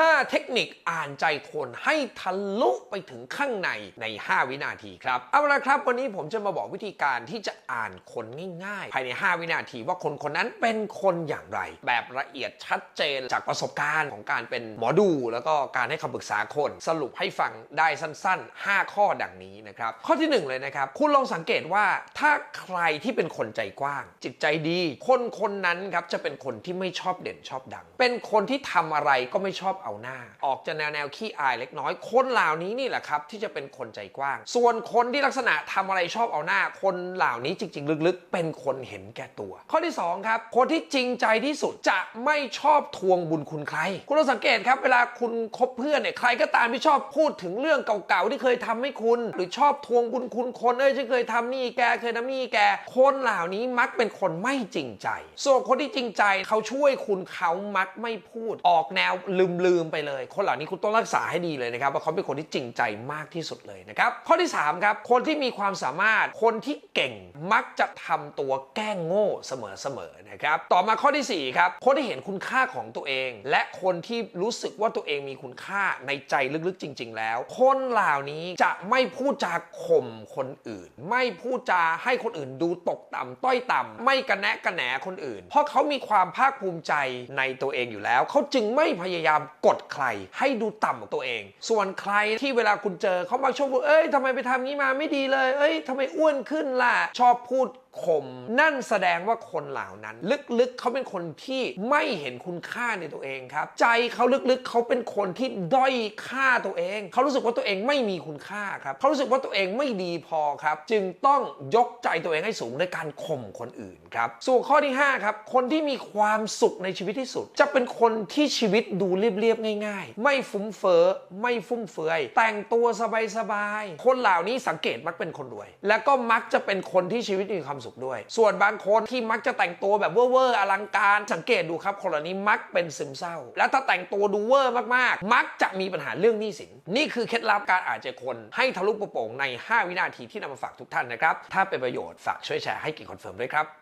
5 เทคนิคอ่านใจคนให้ทะลุไปถึงข้างในใน 5 วินาทีครับ เอาละครับ วันนี้ผมจะมาบอกวิธีการที่จะอ่านคนง่ายๆ ภายใน 5 วินาทีว่าคนคนนั้นเป็นคนอย่างไร แบบละเอียดชัดเจนจากประสบการณ์ของการเป็นหมอดู แล้วก็การให้คำปรึกษาคน สรุปให้ฟังได้สั้น ๆ 5 ข้อดังนี้นะครับ ข้อที่ 1 เลยนะครับ คุณลองสังเกตว่าถ้าใครที่เป็นคนใจกว้าง จิตใจดี คนคนนั้นครับจะเป็นคนที่ไม่ชอบเด่นชอบดัง เป็นคนที่ทำอะไรก็ไม่ชอบเอาหน้า ออกจะแนวแนวขี้อายเล็กน้อย คนเหล่านี้นี่แหละครับที่จะเป็นคนใจกว้าง ส่วนคนที่ลักษณะทำอะไรชอบเอาหน้า คนเหล่านี้จริง ๆ ลึกๆ เป็นคนเห็นแก่ตัว ข้อที่สองครับ คนที่จริงใจที่สุดจะไม่ชอบทวงบุญคุณใคร คุณลองสังเกตครับ เวลาคุณคบเพื่อนเนี่ยใครก็ตามที่ชอบพูดถึงเรื่องเก่าๆที่เคยทำให้คุณ หรือชอบทวงบุญคุณคนเอ้ยฉันเคยทำนี่แกเคยทำนี่แก คนเหล่านี้มักเป็นคนไม่จริงใจ ส่วนคนที่จริงใจเขาช่วยคุณเขามักไม่พูด ออกแนวลืมๆไปเลย คนเหล่านี้คุณต้องรักษาให้ดีเลยนะครับว่าเขาเป็นคนที่จริงใจมากที่สุดเลยนะครับข้อที่3ครับคนที่มีความสามารถคนที่เก่งมักจะทำตัวแกล้งโง่เสมอๆนะครับต่อมาข้อทีสี่4ครับคนที่เห็นคุณค่าของตัวเอง และคนที่รู้สึกว่าตัวเองมีคุณค่าในใจลึกๆจริง ๆ แล้ว คนเหล่านี้จะไม่พูดจาข่มคนอื่น ไม่พูดจาให้คนอื่นดูตกต่ำต้อยต่ำไม่กระแนะกระแหนคนอื่น เพราะเขามีความภาคภูมิใจในตัวเองอยู่แล้ว เขาจึงไม่พยายามกดใครให้ดูต่ำกว่าตัวเอง ส่วนใครที่เวลาคุณเจอเขามาชมว่าเอ้ยทำไมไปทำงี้มาไม่ดีเลย เอ้ยทำไมอ้วนขึ้นล่ะ ชอบพูด ข่มนั่นแสดงว่าคนเหล่านั้น ลึกๆเขาเป็นคนที่ไม่เห็นคุณค่าในตัวเองครับ ใจเขาลึกๆเขาเป็นคนที่ด้อยค่าตัวเอง เขารู้สึกว่าตัวเองไม่มีคุณค่าครับเขารู้สึกว่าตัวเองไม่ดีพอครับ จึงต้องยกใจตัวเองให้สูงในการข่มคนอื่นครับส่วนข้อที่ห้าครับคนที่มีความสุขในชีวิตที่สุด จะเป็นคนที่ชีวิตดูเรียบๆง่าย ๆ ไม่ฟุ้มเฟ้อไม่ฟุ่มเฟือย แต่งตัวสบายๆคนเหล่านี้สังเกตมักเป็นคนรวย แล้วก็มักจะเป็นคนที่ชีวิตมีความสุขด้วย ส่วนบางคนที่มักจะแต่งตัวแบบเวอร์อลังการสังเกตดูครับคนเหล่านี้มักเป็นซึมเศร้า และถ้าแต่งตัวดูเวอร์มากๆ มักจะมีปัญหาเรื่องหนี้สิน นี่คือเคล็ดลับการอ่านใจคนให้ทะลุปโป่งใน 5 วินาทีที่นำมาฝากทุกท่านนะครับถ้าเป็นประโยชน์ฝากช่วยแชร์ให้กิ่งคอนเฟิร์มด้วยครับ